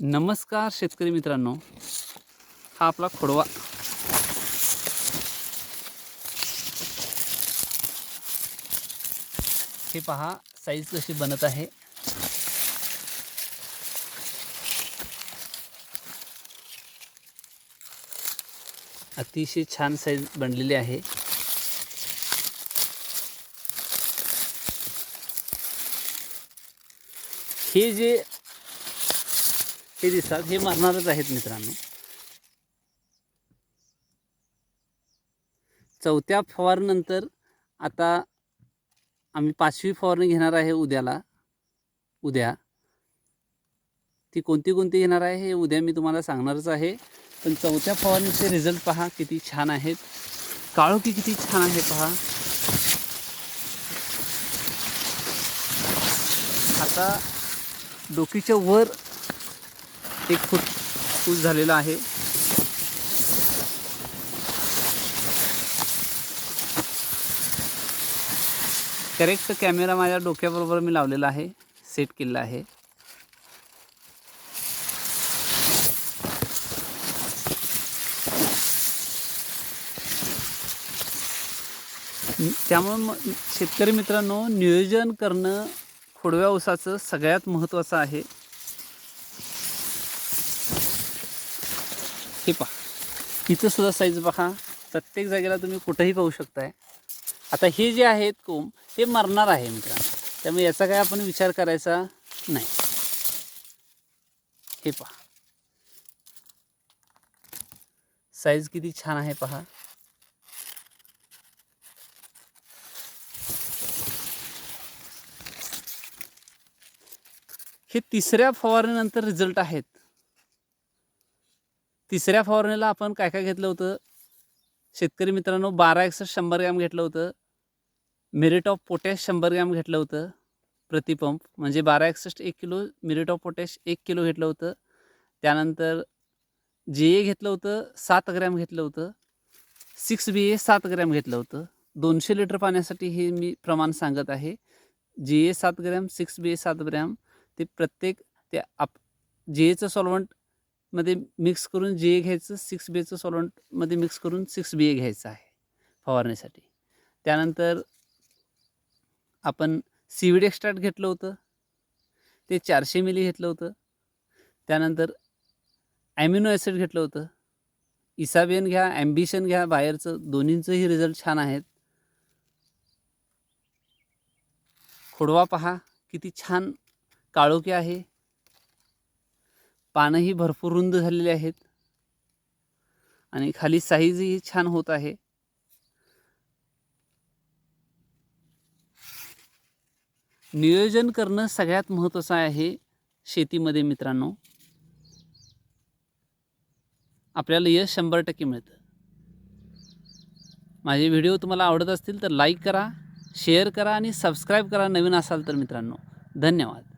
नमस्कार शेतकरी मित्रांनो. हा आपला खोडवा. हे पहा साईज कशी बनत आहे. अतिशय छान साईज बनलेली आहे. हे जे हे दिसतात. हे मारणारच आहेत मित्रांनो. चौथ्या फवारणीनंतर आता आम्ही पाचवी फवारणी घेणार आहे उद्याला. उद्या. ती कोणती कोणती घेणार आहे हे उद्या मी तुम्हाला सांगणारच आहे. पण चौथ्या फवारणीचे रिझल्ट पहा किती छान आहेत. काळोखी किती छान आहे पहा. आता डोकीच्या वर एक फूट ऊस झालेला आहे. करेक्ट कॅमेरा माझ्या डोक्याबरोबर मी लावलेला आहे. सेट केलेला आहे. त्यामुळं मग शेतकरी मित्रांनो नियोजन करणं खोडव्या ऊसाचं सगळ्यात महत्त्वाचं आहे. हे पहा. इथं सुद्धा साईज पहा प्रत्येक जागेला तुम्ही कुठंही पाहू शकताय. आता हे जे आहेत कोंब ते मरणार आहे मित्रांनो. त्यामुळे याचा काय आपण विचार करायचा नाही. हे पहा. साईज किती छान आहे पहा. हे तिसऱ्या फवारणीनंतर रिझल्ट आहेत. तिसऱ्या फवारणीला आपण काय काय घेतलं होतं? शेतकरी मित्रांनो बारा एकसष्ट शंभर ग्रॅम घेतलं होतं. मिरिट ऑफ पोटॅश शंभर ग्रॅम घेतलं होतं. प्रतिपंप म्हणजे बारा एकसष्ट एक किलो मिरिट ऑफ पोटॅश एक किलो घेतलं होतं. त्यानंतर जे ए घेतलं होतं सात ग्रॅम घेतलं होतं. सिक्स बी ए सात ग्रॅम घेतलं होतं. दोनशे लिटर पाण्यासाठी हे मी प्रमाण सांगत आहे. जे ए सात ग्रॅम सिक्स बी ए सात ग्रॅम ते प्रत्येक ते आप जे एचं सॉल्वंट मध्ये मिक्स करून जे ए घ्यायचं सिक्स बी एचं सॉलंटमध्ये मिक्स करून सिक्स बी ए घ्यायचं आहे फवारणीसाठी. त्यानंतर आपण सीविड एक्स्ट्रॅक्ट घेतलं होतं. ते चारशे मिली घेतलं होतं. त्यानंतर ॲमिनो ॲसिड घेतलं होतं. इसाबियन घ्या ॲम्बिशन घ्या बाहेरचं दोन्हींचंही रिझल्ट छान आहेत. खोडवा पहा किती छान काळोखी आहे. पानंही भरपूर रुंद झालेली आहेत. आणि खाली साईजही छान होत आहे. नियोजन करणं सगळ्यात महत्त्वाचं आहे शेतीमध्ये मित्रांनो. आपल्याला यश शंभर टक्के मिळतं. माझे व्हिडिओ तुम्हाला आवडत असतील तर लाईक करा शेअर करा आणि सबस्क्राईब करा नवीन असाल तर मित्रांनो. धन्यवाद.